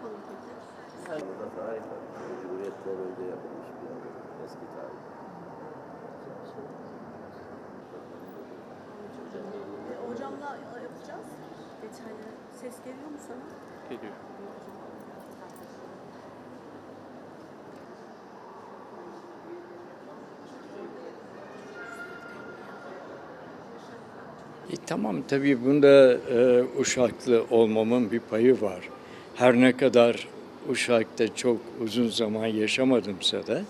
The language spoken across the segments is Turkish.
yapalım. Cumhuriyetten önce yapılmış bir yer. Eski tarih. Hocamla yapacağız. Detayları. Ses geliyor mu sana? Geliyor. E, tamam tabii bunda e, Uşaklı olmamın bir payı var. Her ne kadar Uşak'ta çok uzun zaman yaşamadımsa da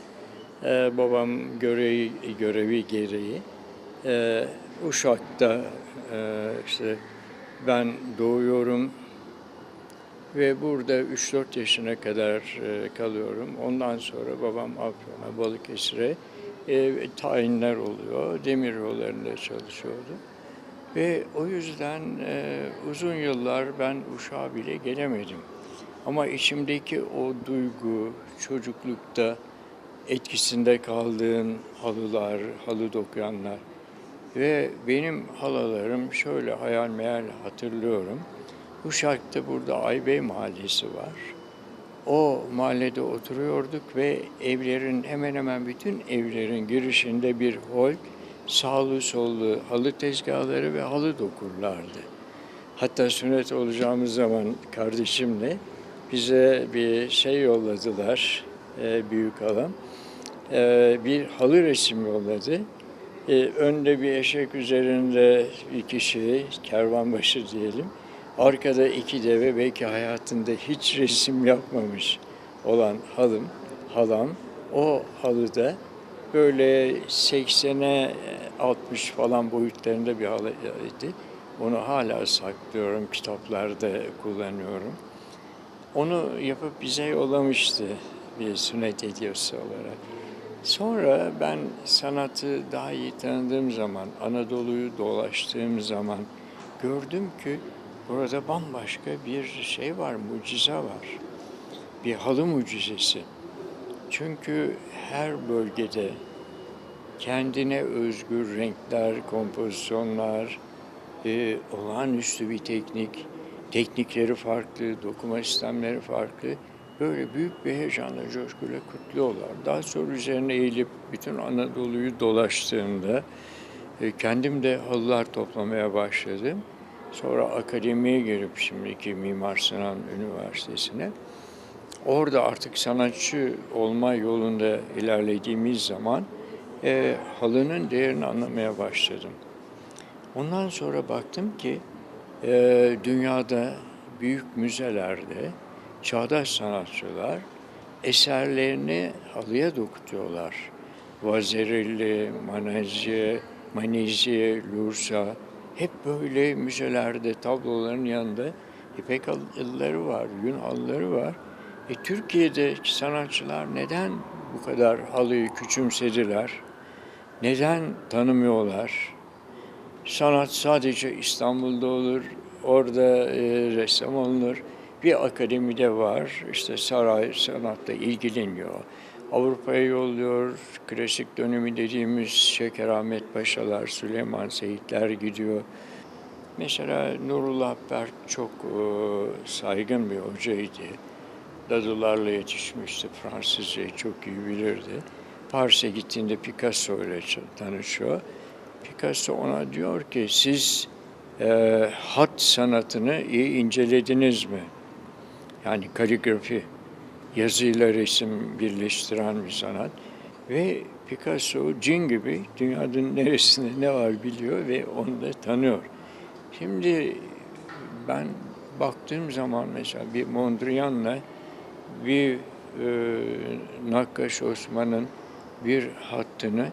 e, babam görevi, görevi gereği e, Uşak'ta e, işte ben doğuyorum ve burada 3-4 yaşına kadar e, kalıyorum. Ondan sonra babam Afyon'a, Balıkesir'e e, tayinler oluyor. Demir yollarında çalışıyordu. Ve o yüzden e, uzun yıllar ben Uşak'a bile gelemedim. Ama içimdeki o duygu çocuklukta etkisinde kaldığım halılar, halı dokuyanlar ve benim halalarım şöyle hayal meyal hatırlıyorum. Uşak'ta burada Aybey Mahallesi var. O mahallede oturuyorduk ve evlerin hemen hemen bütün evlerin girişinde bir hol, sağlı sollu halı tezgahları ve halı dokurlardı. Hatta sünnet olacağımız zaman kardeşimle bize bir şey yolladılar, e, büyük halam. E, bir halı resim yolladı. E, önde bir eşek üzerinde bir kişi, kervanbaşı diyelim. Arkada iki deve belki hayatında hiç resim yapmamış olan halım, halam o halıda böyle 80'e 60 falan boyutlarında bir halıydı. Onu hala saklıyorum, kitaplarda kullanıyorum. Onu yapıp bize yollamıştı bir sünnet hediyesi olarak. Sonra ben sanatı daha iyi tanıdığım zaman, Anadolu'yu dolaştığım zaman gördüm ki burada bambaşka bir şey var, mucize var. Bir halı mucizesi. Çünkü her bölgede kendine özgür renkler, kompozisyonlar, e, olağanüstü bir teknik, teknikleri farklı, dokuma sistemleri farklı. Böyle büyük bir heyecanla, coşkuyla kutluyorlar. Daha sonra üzerine eğilip bütün Anadolu'yu dolaştığımda e, kendim de halılar toplamaya başladım. Sonra akademiye girip şimdiki Mimar Sinan Üniversitesi'ne orada artık sanatçı olma yolunda ilerlediğimiz zaman e, halının değerini anlamaya başladım. Ondan sonra baktım ki e, dünyada büyük müzelerde çağdaş sanatçılar eserlerini halıya dokutuyorlar. Vazerelli, Manezye, Manizye, Lursa hep böyle müzelerde tabloların yanında İpek halıları var, yün halıları var. E, Türkiye'deki sanatçılar neden bu kadar halıyı küçümsediler? Neden tanımıyorlar? Sanat sadece İstanbul'da olur, orada e, ressam olunur. Bir akademide var, işte saray sanatla ilgileniyor. Avrupa'ya yolluyor, klasik dönemi dediğimiz Şekerahmet Paşalar, Süleyman Seyitler gidiyor. Mesela Nurullah Berk çok e, saygın bir hocaydı. Dadılarla yetişmişti, Fransızcayı çok iyi bilirdi. Paris'e gittiğinde Picasso ile tanışıyor. Picasso ona diyor ki siz e, hat sanatını iyi incelediniz mi? Yani kaligrafi, yazıyla resim birleştiren bir sanat. Ve Picasso cin gibi dünyanın neresinde ne var biliyor ve onu da tanıyor. Şimdi ben baktığım zaman mesela bir Mondrian'la bir e, Nakkaş Osman'ın bir hattını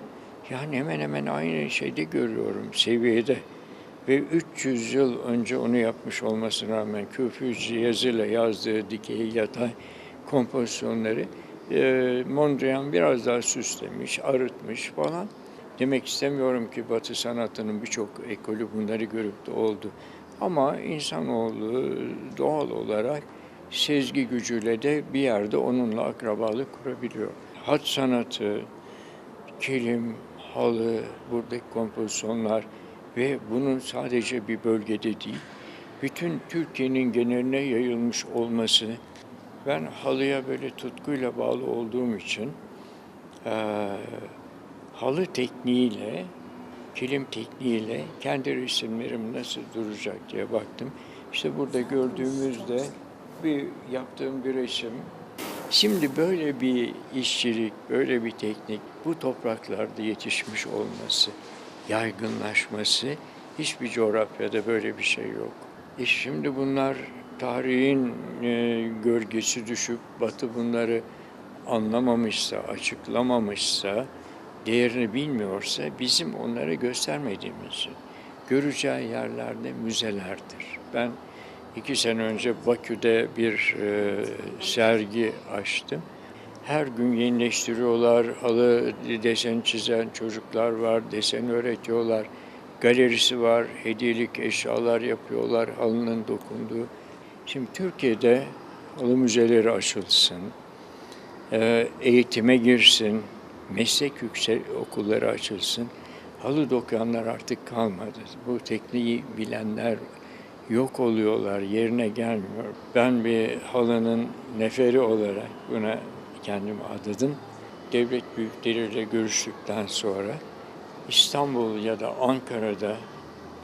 yani hemen hemen aynı şeyde görüyorum seviyede. Ve 300 yıl önce onu yapmış olmasına rağmen küfüzcü yazıyla yazdığı dikey yatay kompozisyonları e, Mondrian biraz daha süslemiş, arıtmış falan. Demek istemiyorum ki Batı sanatının birçok ekolü bunları görüp de oldu. Ama insanoğlu doğal olarak sezgi gücüyle de bir yerde onunla akrabalık kurabiliyor. Hat sanatı, kilim, halı, buradaki kompozisyonlar ve bunun sadece bir bölgede değil, bütün Türkiye'nin geneline yayılmış olması Ben halıya böyle tutkuyla bağlı olduğum için eee, halı tekniğiyle, kilim tekniğiyle kendi resimlerim nasıl duracak diye baktım. İşte burada gördüğümüzde bir yaptığım bir resim. Şimdi böyle bir işçilik, böyle bir teknik bu topraklarda yetişmiş olması, yaygınlaşması hiçbir coğrafyada böyle bir şey yok. E şimdi bunlar tarihin e, gölgesi düşüp Batı bunları anlamamışsa, açıklamamışsa, değerini bilmiyorsa bizim onlara göstermediğimiz göreceği yerlerde müzelerdir. Ben iki sene önce Bakü'de bir e, sergi açtım. Her gün yenileştiriyorlar, halı desen çizen çocuklar var, desen öğretiyorlar. Galerisi var, hediyelik eşyalar yapıyorlar, halının dokunduğu. Şimdi Türkiye'de halı müzeleri açılsın, e, eğitime girsin, meslek yüksek okulları açılsın. Halı dokuyanlar artık kalmadı. Bu tekniği bilenler yok oluyorlar, yerine gelmiyor. Ben bir halının neferi olarak buna kendimi adadım. Devlet büyükleriyle görüştükten sonra İstanbul ya da Ankara'da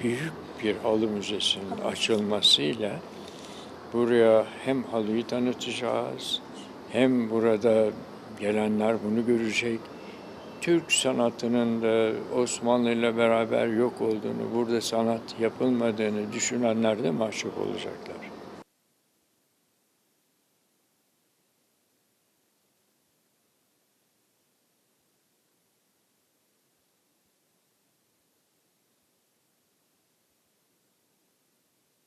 büyük bir halı müzesinin açılmasıyla buraya hem halıyı tanıtacağız, hem burada gelenler bunu görecek. Türk sanatının da Osmanlı ile beraber yok olduğunu, burada sanat yapılmadığını düşünenler de mahcup olacaklar.